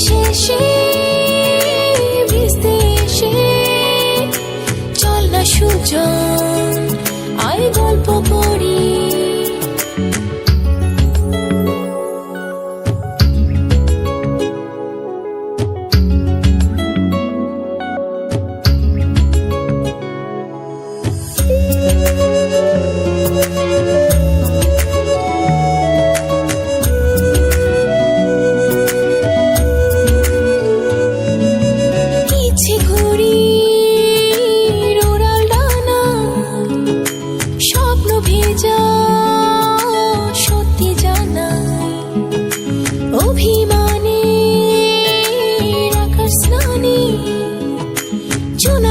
শেষে চল না সুজন আয় গল্প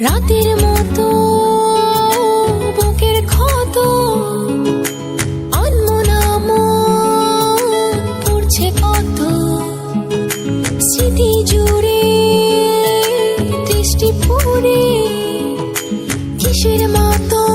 রাতের মতো বুকের ক্ষত আনমনা পড়ছে কত। স্মৃতি জুড়ে দৃষ্টি পড়ে কিসের মাতম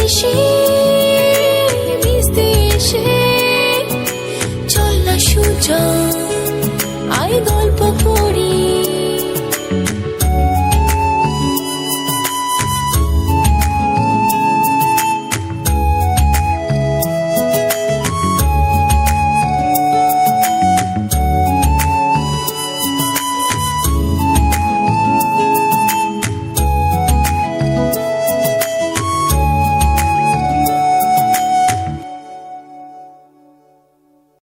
এসে আয় গল্প